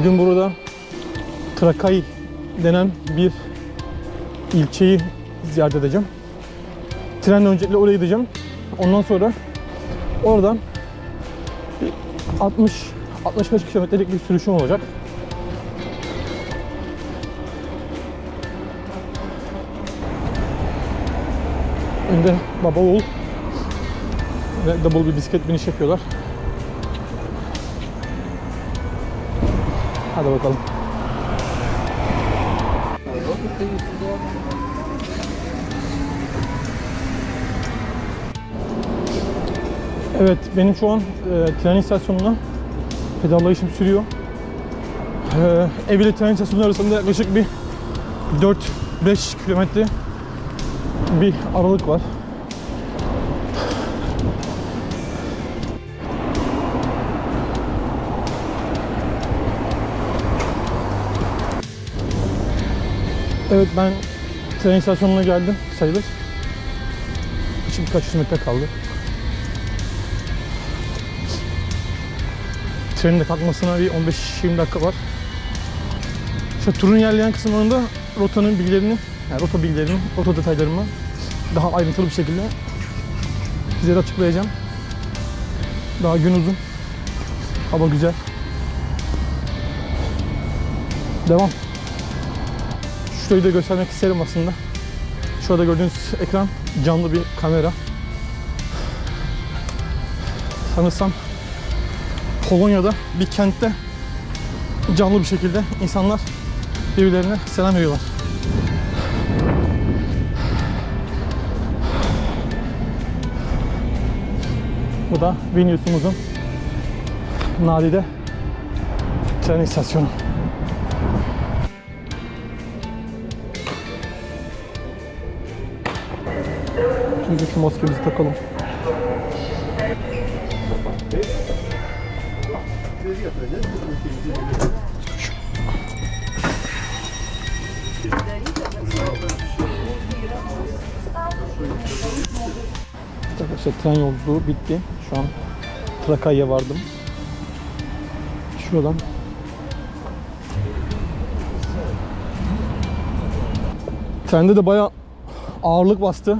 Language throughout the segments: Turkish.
Bugün burada Trakay denen bir ilçeyi ziyaret edeceğim. Trenle öncelikle oraya gideceğim. Ondan sonra oradan bir 60 65 kilometrelik bir sürüşüm olacak. Önde baba oğul ve double bir bisiklet biniş yapıyorlar. Hadi bakalım. Evet, benim şu an e, tren istasyonuna pedallayışım sürüyor. E, ev ile tren istasyonu arasında yaklaşık bir 4-5 kilometre bir aralık var. Evet ben tren istasyonuna geldim sayılır. Şimdi birkaç yüz metre kaldı. Trenin de kalkmasına bir 15-20 dakika var. İşte turun ilerleyen kısımlarında rotanın bilgilerini, yani rota bilgilerini, rota detaylarını daha ayrıntılı bir şekilde size açıklayacağım. Daha gün uzun. Hava güzel. Devam. Şurayı da göstermek isterim aslında. Şurada gördüğünüz ekran canlı bir kamera. Sanırsam Polonya'da bir kentte canlı bir şekilde insanlar birbirlerine selam veriyorlar. Bu da Vilnius'umuzun nadide tren istasyonu. Şimdi şu maskemizi takalım. Arkadaşlar tren yolculuğu bitti. Şu an Trakay'a vardım. Şuradan Trende de bayağı ağırlık bastı.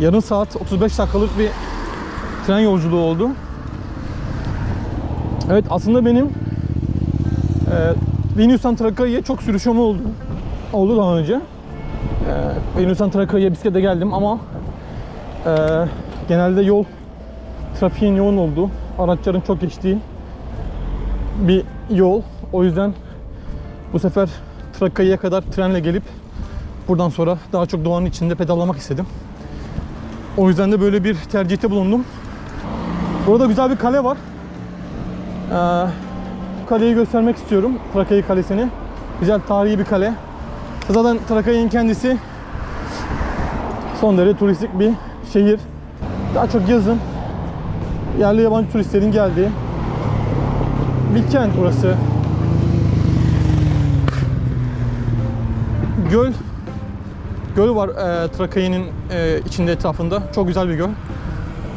Yarım saat 35 dakikalık bir tren yolculuğu oldu. Evet aslında benim e, Venüs'ten Trakya'ya çok sürüşüm oldu. Oldu daha önce. E, Venüs'ten Trakya'ya bisiklete geldim ama e, genelde yol trafiğin yoğun olduğu, araçların çok geçtiği bir yol. O yüzden bu sefer Trakya'ya kadar trenle gelip buradan sonra daha çok doğanın içinde pedallamak istedim. O yüzden de böyle bir tercihte bulundum. Burada güzel bir kale var. Ee, kaleyi göstermek istiyorum. Trakya Kalesi'ni. Güzel tarihi bir kale. Zaten Trakya'nın kendisi son derece turistik bir şehir. Daha çok yazın yerli yabancı turistlerin geldiği bir kent burası. Göl göl var e, Trakya'nın e, içinde etrafında. Çok güzel bir göl.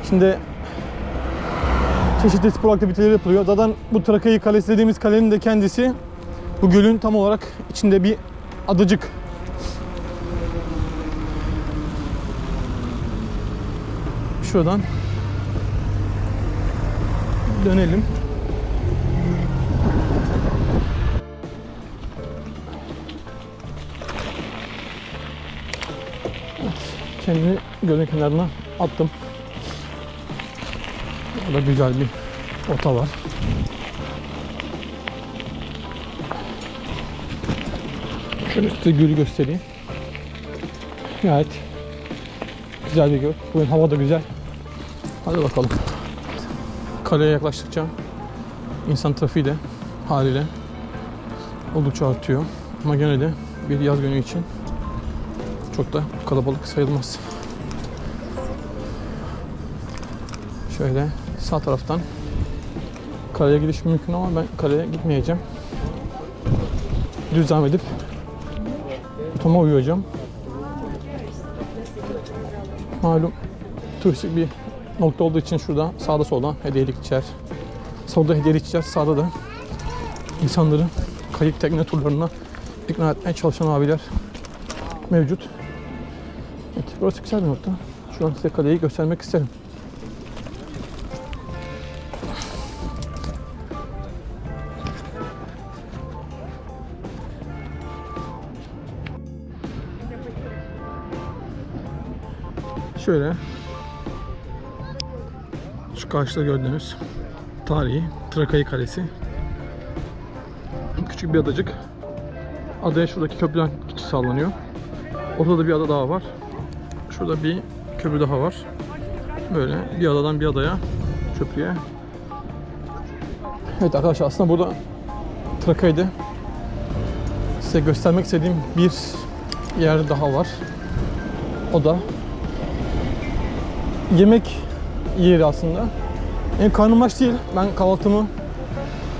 Şimdi çeşitli spor aktiviteleri yapılıyor. Zaten bu Trakya Kalesi dediğimiz kalenin de kendisi bu gölün tam olarak içinde bir adacık. Şuradan dönelim. Kendimi gölün kenarına attım. Burada güzel bir ota var. Şöyle size gölü göstereyim. Gayet güzel bir göl. Bugün hava da güzel. Hadi bakalım. Kaleye yaklaştıkça insan trafiği de haliyle oldukça artıyor. Ama gene de bir yaz günü için çok da kalabalık sayılmaz. Şöyle sağ taraftan kaleye gidiş mümkün ama ben kaleye gitmeyeceğim. Düz devam edip Toma uyuyacağım. Malum turistik bir nokta olduğu için şurada sağda solda hediyelikçiler. Solda hediyelikçiler, sağda da insanları kayık tekne turlarına ikna etmeye çalışan abiler mevcut. Evet, burası güzel bir nokta. Şu an size kaleyi göstermek isterim. Şöyle şu karşıda gördüğünüz tarihi Trakayı Kalesi. Küçük bir adacık. Adaya şuradaki köprüden geçiş sağlanıyor. Ortada da bir ada daha var. Şurada bir köprü daha var. Böyle bir adadan bir adaya köprüye. Evet arkadaşlar aslında burada Trakay'da size göstermek istediğim bir yer daha var. O da yemek yeri aslında. Benim karnım aç değil. Ben kahvaltımı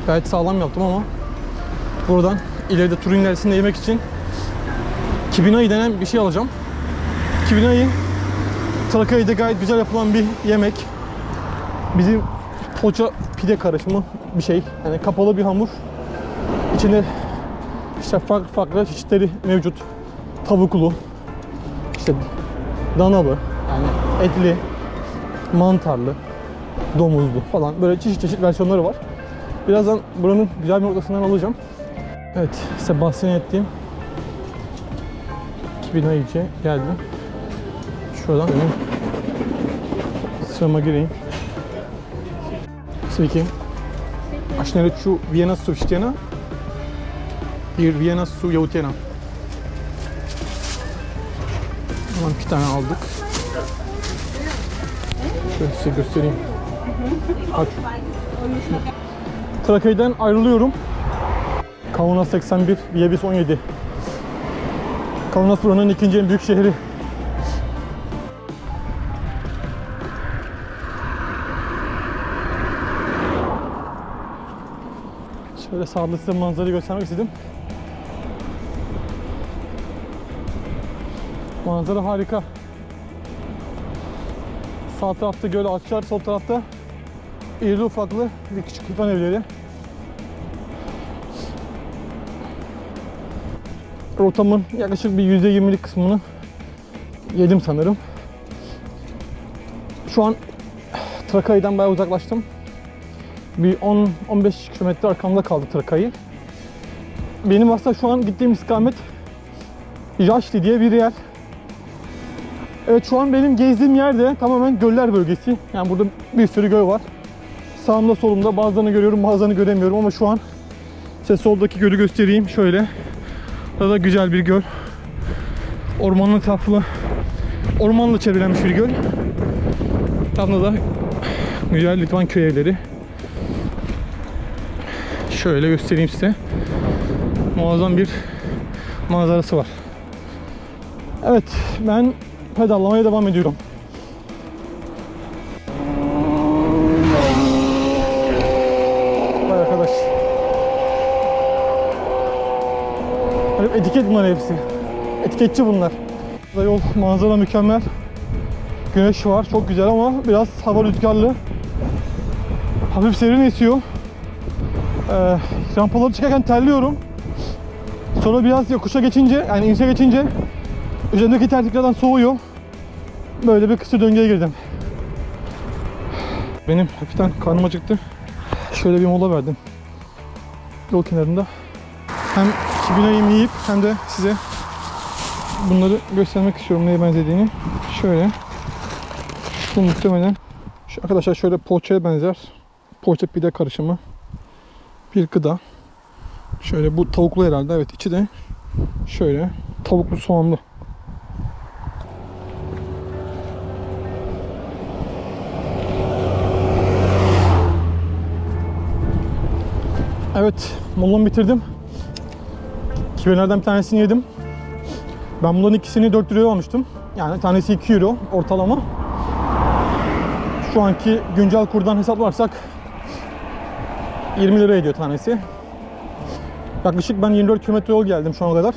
gayet sağlam yaptım ama buradan ileride turun ilerisinde yemek için kibinayı denen bir şey alacağım. Kibinayı Trakya'da gayet güzel yapılan bir yemek. Bizim poğaça pide karışımı bir şey. Yani kapalı bir hamur. İçinde işte farklı farklı çeşitleri mevcut. Tavuklu, işte danalı, yani etli, mantarlı, domuzlu falan böyle çeşit çeşit versiyonları var. Birazdan buranın güzel bir noktasından alacağım. Evet, size bahsettiğim 2000 iyice geldim. Şuradan benim sırama gireyim. Sveiki. Aš norėčiau vieną su vištiena ir vieną su jautiena. Tamam iki tane aldık. Şöyle size göstereyim. Aç. Trakya'dan ayrılıyorum. Kaunas 81, Viebis 17. Kaunas buranın ikinci en büyük şehri. Şöyle sağda size manzarayı göstermek istedim. Manzara harika. Sağ tarafta göl ağaçlar, sol tarafta irili ufaklı bir küçük hıpan evleri. Rotamın yaklaşık bir %20'lik kısmını yedim sanırım. Şu an Trakay'dan bayağı uzaklaştım. Bir 10-15 kilometre arkamda kaldı Trakay'ı. Benim aslında şu an gittiğim istikamet Yaşlı diye bir yer. Evet şu an benim gezdiğim yerde tamamen göller bölgesi. Yani burada bir sürü göl var. Sağımda solumda bazılarını görüyorum bazılarını göremiyorum ama şu an size soldaki gölü göstereyim şöyle. Burada da güzel bir göl. Ormanın etraflı ormanla çevrelenmiş bir göl. Etrafında da güzel Litvan köy evleri. Şöyle göstereyim size. Muazzam bir manzarası var. Evet ben pedallamaya devam ediyorum. Vay arkadaş. Hep etiket bunlar hepsi. Etiketçi bunlar. Burada yol manzara mükemmel. Güneş var çok güzel ama biraz hava rüzgarlı. Hafif serin esiyor. Ee, rampaları çıkarken terliyorum. Sonra biraz yokuşa geçince yani inişe geçince üzerindeki terliklerden soğuyor. Böyle bir kısır döngüye girdim. Benim hafiften karnım acıktı. Şöyle bir mola verdim. Yol kenarında. Hem kibinayım yiyip hem de size bunları göstermek istiyorum neye benzediğini. Şöyle. Bu muhtemelen şu arkadaşlar şöyle poğaçaya benzer. Poğaça pide karışımı. Bir gıda. Şöyle bu tavuklu herhalde. Evet içi de şöyle tavuklu soğanlı. Evet, molamı bitirdim. Kibelerden bir tanesini yedim. Ben bunların ikisini 4 liraya almıştım. Yani tanesi 2 euro ortalama. Şu anki güncel kurdan hesaplarsak 20 lira ediyor tanesi. Yaklaşık ben 24 kilometre yol geldim şu ana kadar.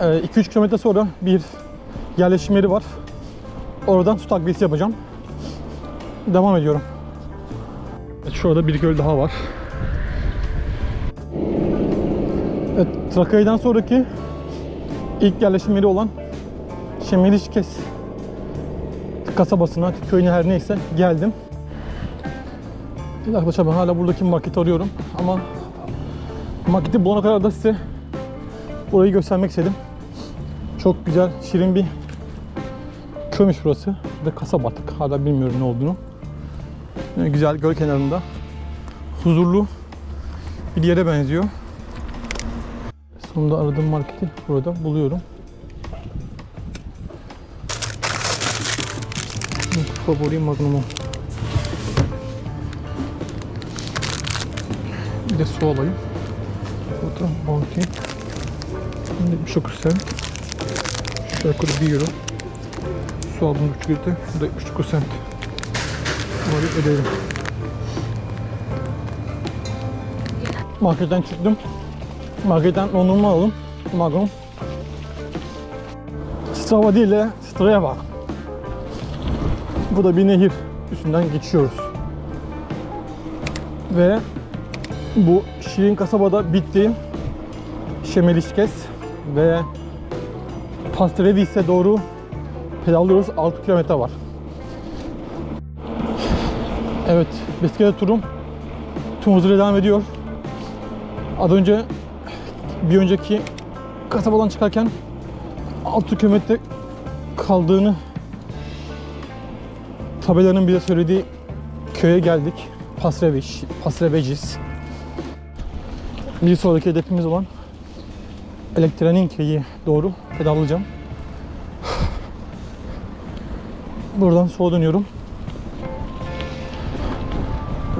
2-3 kilometre sonra bir yerleşim yeri var. Oradan su takviyesi yapacağım. Devam ediyorum. Evet, şurada bir göl daha var. Evet, Trakya'dan sonraki ilk yerleşim yeri olan Şemelişkes kasabasına, köyüne her neyse geldim. Arkadaşlar ben hala buradaki marketi arıyorum ama marketi bulana kadar da size burayı göstermek istedim. Çok güzel, şirin bir köymüş burası ve kasaba artık. Hala bilmiyorum ne olduğunu. Yine güzel göl kenarında huzurlu bir yere benziyor. Sonunda aradığım marketi burada buluyorum. Favori Magnum'um. Bir de su alayım. Burada Bounty. Şimdi bir çok güzel. Şu yukarı 1 euro. Su aldım 3 litre. Bu da 79 cent. Bunları ödeyelim. Marketten çıktım. Marketten dondurma aldım. Magnum. Strava değil de Strava. Bu da bir nehir. Üstünden geçiyoruz. Ve bu şirin kasabada bitti. Şemelişkes ve Pastrevis'e doğru pedallıyoruz. 6 kilometre var. Evet, bisiklet turum tüm hızıyla devam ediyor. Az önce bir önceki kasabadan çıkarken 6 kilometre kaldığını tabelanın bize söylediği köye geldik. Pasreviş, Pasrevecis. Bir sonraki hedefimiz olan Elektraninke'yi doğru pedallayacağım. Buradan sola dönüyorum.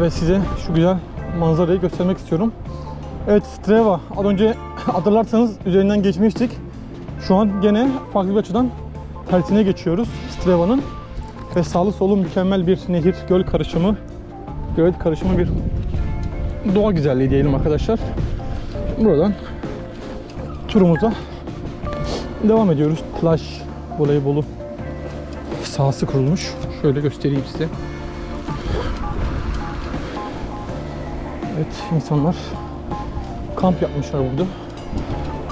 Ve size şu güzel manzarayı göstermek istiyorum. Evet Strava. Az önce hatırlarsanız üzerinden geçmiştik. Şu an gene farklı bir açıdan tersine geçiyoruz Strava'nın. Ve sağlı solu mükemmel bir nehir göl karışımı. Göl karışımı bir doğa güzelliği diyelim arkadaşlar. Buradan turumuza devam ediyoruz. Plaj voleybolu sahası kurulmuş. Şöyle göstereyim size. Evet insanlar kamp yapmışlar burada.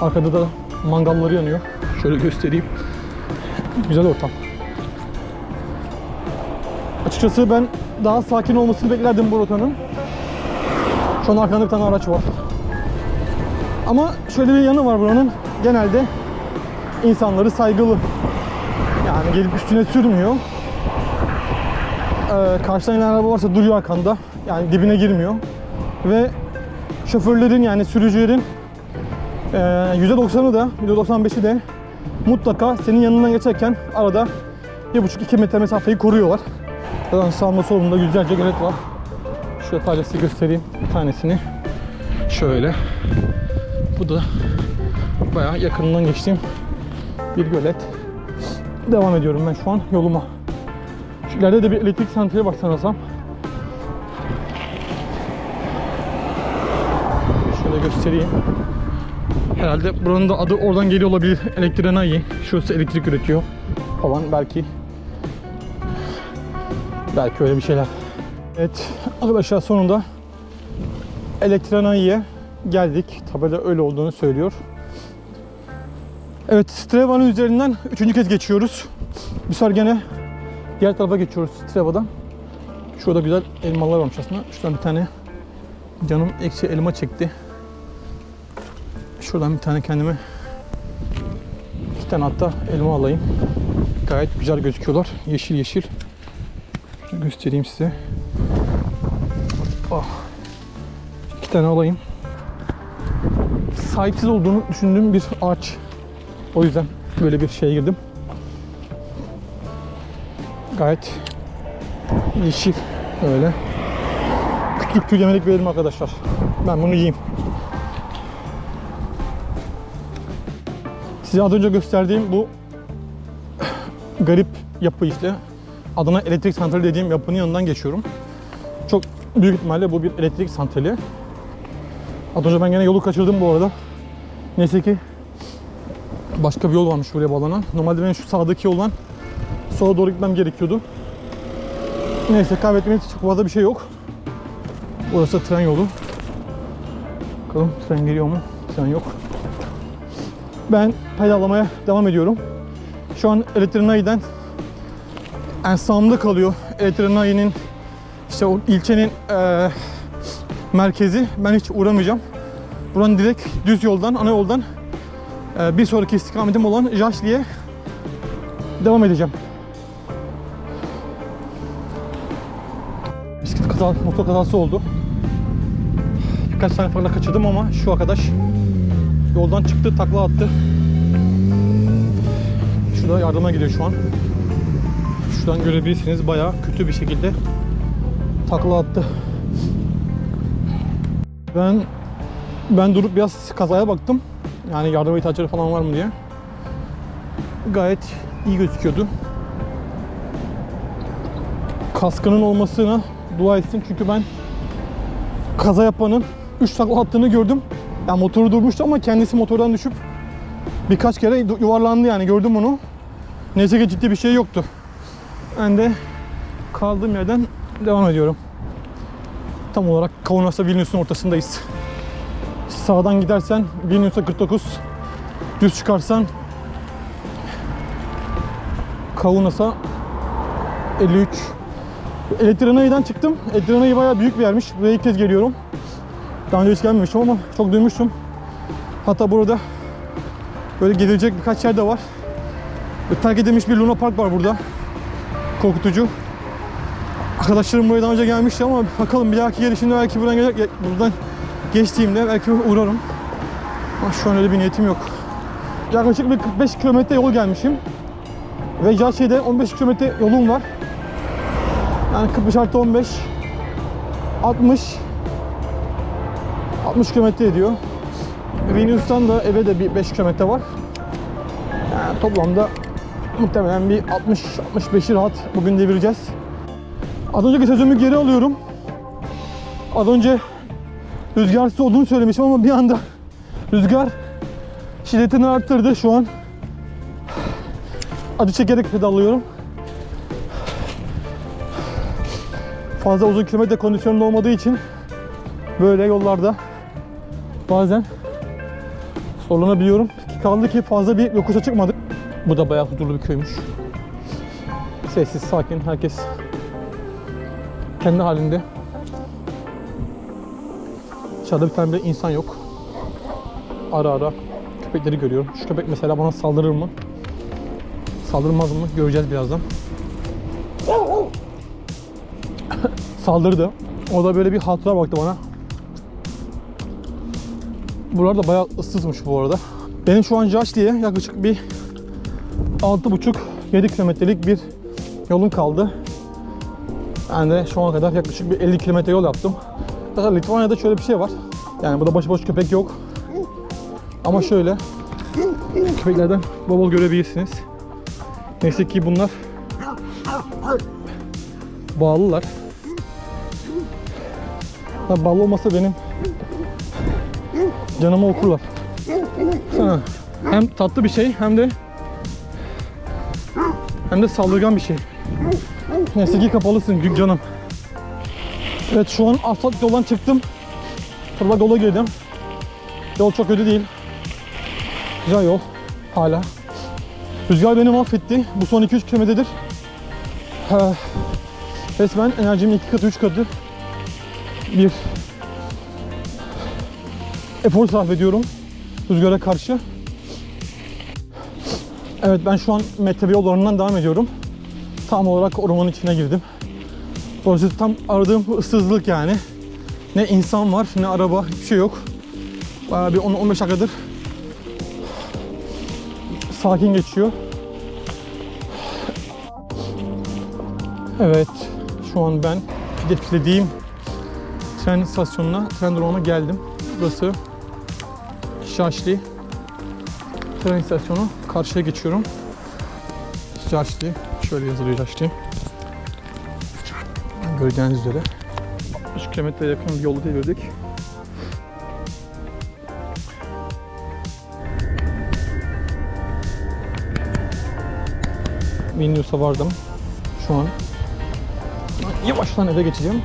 Arkada da mangalları yanıyor. Şöyle göstereyim. Güzel ortam. Açıkçası ben daha sakin olmasını beklerdim bu rotanın. Şu an arkanda bir tane araç var. Ama şöyle bir yanı var buranın. Genelde insanları saygılı. Yani gelip üstüne sürmüyor. Ee, karşıdan inen araba varsa duruyor arkanda. Yani dibine girmiyor. Ve şoförlerin yani sürücülerin e, %90'ı da %95'i de mutlaka senin yanından geçerken arada 1,5-2 metre mesafeyi koruyorlar. Zaten sağımda solumda yüzlerce gölet var. Şöyle sadece göstereyim bir tanesini. Şöyle. Bu da bayağı yakınından geçtiğim bir gölet. Devam ediyorum ben şu an yoluma. Şu ileride de bir elektrik santrali var sanırsam. Şöyle göstereyim. Herhalde buranın da adı oradan geliyor olabilir. Elektranayi. Şurası elektrik üretiyor falan belki. Belki öyle bir şeyler. Evet arkadaşlar sonunda Elektranayi'ye geldik. Tabela öyle olduğunu söylüyor. Evet Strava'nın üzerinden üçüncü kez geçiyoruz. Bu sefer gene diğer tarafa geçiyoruz Strava'dan. Şurada güzel elmalar varmış aslında. Şuradan bir tane canım ekşi elma çekti. Şuradan bir tane kendime iki tane hatta elma alayım. Gayet güzel gözüküyorlar. Yeşil yeşil. Şöyle göstereyim size. Ah. İki tane alayım. Sahipsiz olduğunu düşündüğüm bir ağaç. O yüzden böyle bir şeye girdim. Gayet yeşil öyle. Küçük tüy yemelik verelim arkadaşlar. Ben bunu yiyeyim. Size az önce gösterdiğim bu garip yapı işte. Adana elektrik santrali dediğim yapının yanından geçiyorum. Çok büyük ihtimalle bu bir elektrik santrali. Az önce ben gene yolu kaçırdım bu arada. Neyse ki başka bir yol varmış buraya bağlanan. Normalde benim şu sağdaki yoldan sola doğru gitmem gerekiyordu. Neyse kaybetmenin çok fazla bir şey yok. Burası tren yolu. Bakalım tren geliyor mu? falan yok. Ben pedallamaya devam ediyorum. Şu an Elektrinay'den en sağımda kalıyor. Elektrinay'ın işte o ilçenin eee, merkezi. Ben hiç uğramayacağım. Buradan direkt düz yoldan, ana yoldan eee, bir sonraki istikametim olan Jaşli'ye devam edeceğim. Bisiklet kaza, motor kazası oldu. Birkaç tane farla kaçırdım ama şu arkadaş yoldan çıktı, takla attı. Şurada yardıma gidiyor şu an. Şuradan görebilirsiniz bayağı kötü bir şekilde takla attı. Ben ben durup biraz kazaya baktım. Yani yardıma ihtiyaçları falan var mı diye. Gayet iyi gözüküyordu. Kaskının olmasına dua etsin çünkü ben kaza yapanın 3 takla attığını gördüm. Yani motoru durmuştu ama kendisi motordan düşüp birkaç kere yuvarlandı yani gördüm onu. Neyse ki ciddi bir şey yoktu. Ben de kaldığım yerden devam ediyorum. Tam olarak Kaunas'la Vilnius'un ortasındayız. Sağdan gidersen Vilnius'a 49, düz çıkarsan Kaunas'a 53. Elektronay'dan çıktım. Elektronay bayağı büyük bir yermiş. Buraya ilk kez geliyorum. Daha önce hiç gelmemiştim ama çok duymuştum. Hatta burada böyle gezilecek birkaç yer de var. Terk edilmiş bir Luna Park var burada. Korkutucu. Arkadaşlarım buraya daha önce gelmişti ama bakalım bir dahaki gelişimde belki buradan, gele- buradan geçtiğimde belki uğrarım. Ama şu an öyle bir niyetim yok. Yaklaşık bir 45 kilometre yol gelmişim. Ve Caşe'de 15 kilometre yolum var. Yani 45 artı 15 60 60 kilometre ediyor. Venüs'tan da eve de bir 5 kilometre var. Yani toplamda muhtemelen bir 60-65'i rahat bugün devireceğiz. Az önceki sözümü geri alıyorum. Az önce rüzgarsız olduğunu söylemişim ama bir anda rüzgar şiddetini arttırdı şu an. Acı çekerek pedallıyorum. Fazla uzun kilometre kondisyonunda olmadığı için böyle yollarda bazen zorlanabiliyorum. Kaldı ki fazla bir yokuşa çıkmadık. Bu da bayağı huzurlu bir köymüş. Sessiz, sakin, herkes kendi halinde. Dışarıda bir tane bile insan yok. Ara ara köpekleri görüyorum. Şu köpek mesela bana saldırır mı? Saldırmaz mı? Göreceğiz birazdan. Saldırdı. O da böyle bir hatıra baktı bana. Buralar da bayağı ıssızmış bu arada. Benim şu an Jaşli'ye yaklaşık bir 6,5-7 kilometrelik bir yolum kaldı. Ben de şu ana kadar yaklaşık bir 50 kilometre yol yaptım. Zaten Litvanya'da şöyle bir şey var. Yani burada başıboş köpek yok. Ama şöyle köpeklerden bol bol görebilirsiniz. Neyse ki bunlar bağlılar. Ha, bağlı olmasa benim canımı okurlar. Sana hem tatlı bir şey hem de hem de saldırgan bir şey. Neyse ki kapalısın canım. Evet şu an asfalt yoldan çıktım. Tırla yola girdim. Yol çok kötü değil. Güzel yol hala. Rüzgar beni mahvetti. Bu son 2-3 kilometredir. Ha, Resmen enerjimin 2 katı 3 katı bir efor sarf ediyorum rüzgara karşı. Evet ben şu an metrebe yollarından devam ediyorum. Tam olarak ormanın içine girdim. Burası tam aradığım ıssızlık yani. Ne insan var ne araba hiçbir şey yok. Bayağı bir 10-15 dakikadır sakin geçiyor. Evet şu an ben hedeflediğim tren istasyonuna, tren durağına geldim. Burası Şaşli tren istasyonu. Karşıya geçiyorum. Şaşli. Şöyle yazılıyor Şaşli göreceğiniz üzere 60 kilometre yakın bir yolu devirdik. Vilnius'a vardım şu an. Yavaştan eve geçeceğim.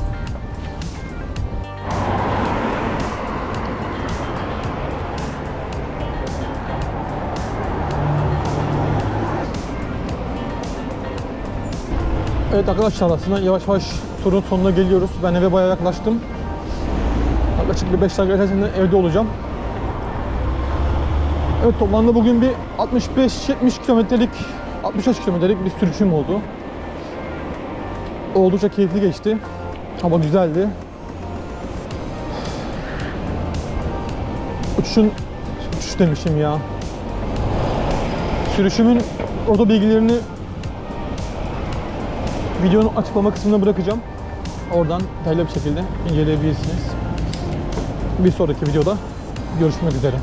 Evet arkadaşlar aslında yavaş yavaş turun sonuna geliyoruz. Ben eve bayağı yaklaştım. Yaklaşık bir 5 dakika içerisinde evde olacağım. Evet toplamda bugün bir 65-70 kilometrelik 65 kilometrelik bir sürüşüm oldu. Oldukça keyifli geçti. Hava güzeldi. Uçuşun uçuş demişim ya. Sürüşümün oda bilgilerini videonun açıklama kısmına bırakacağım. Oradan detaylı bir şekilde inceleyebilirsiniz. Bir sonraki videoda görüşmek üzere.